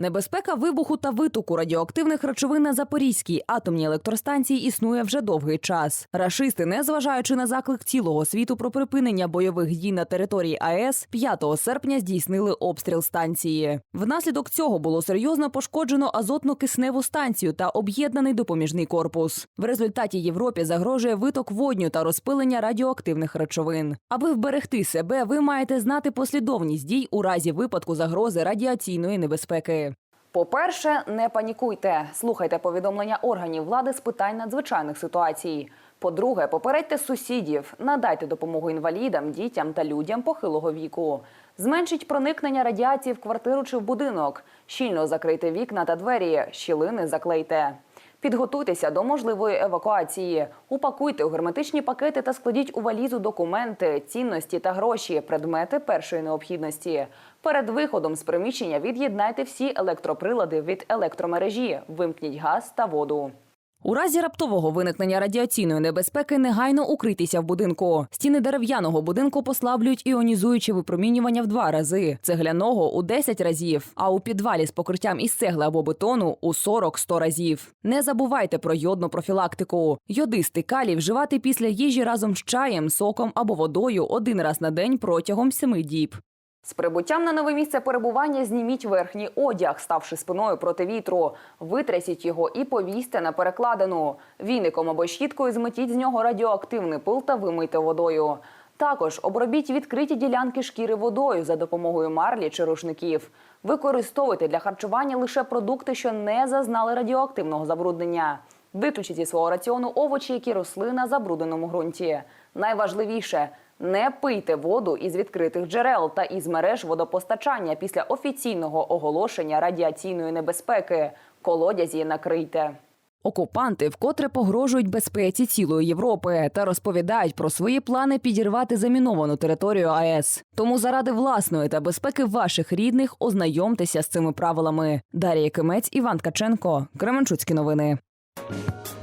Небезпека вибуху та витоку радіоактивних речовин на Запорізькій атомній електростанції існує вже довгий час. Рашисти, незважаючи на заклик цілого світу про припинення бойових дій на території АЕС, 5 серпня здійснили обстріл станції. Внаслідок цього було серйозно пошкоджено азотно-кисневу станцію та об'єднаний допоміжний корпус. В результаті Європі загрожує виток водню та розпилення радіоактивних речовин. Аби вберегти себе, ви маєте знати послідовність дій у разі випадку загрози радіаційної небезпеки. По-перше, не панікуйте. Слухайте повідомлення органів влади з питань надзвичайних ситуацій. По-друге, попередьте сусідів, надайте допомогу інвалідам, дітям та людям похилого віку. Зменшіть проникнення радіації в квартиру чи в будинок. Щільно закрийте вікна та двері, щілини заклейте. Підготуйтеся до можливої евакуації. Упакуйте у герметичні пакети та складіть у валізу документи, цінності та гроші, предмети першої необхідності. Перед виходом з приміщення від'єднайте всі електроприлади від електромережі, вимкніть газ та воду. У разі раптового виникнення радіаційної небезпеки негайно укрийтеся в будинку. Стіни дерев'яного будинку послаблюють іонізуюче випромінювання в два рази, цегляного у 10 разів, а у підвалі з покриттям із цегли або бетону у 40-100 разів. Не забувайте про йодну профілактику. Йодистий калій вживати після їжі разом з чаєм, соком або водою один раз на день протягом 7 діб. З прибуттям на нове місце перебування зніміть верхній одяг, ставши спиною проти вітру. Витрясіть його і повісьте на перекладину. Віником або щіткою зметіть з нього радіоактивний пил та вимийте водою. Також обробіть відкриті ділянки шкіри водою за допомогою марлі чи рушників. Використовуйте для харчування лише продукти, що не зазнали радіоактивного забруднення. Виключіть зі свого раціону овочі, які росли на забрудненому ґрунті. Найважливіше не пийте воду із відкритих джерел та із мереж водопостачання після офіційного оголошення радіаційної небезпеки. Колодязі накрийте. Окупанти вкотре погрожують безпеці цілої Європи та розповідають про свої плани підірвати заміновану територію АЕС. Тому заради власної та безпеки ваших рідних ознайомтеся з цими правилами. Дар'я Кимець, Іван Ткаченко, Кременчуцькі новини. Thank you.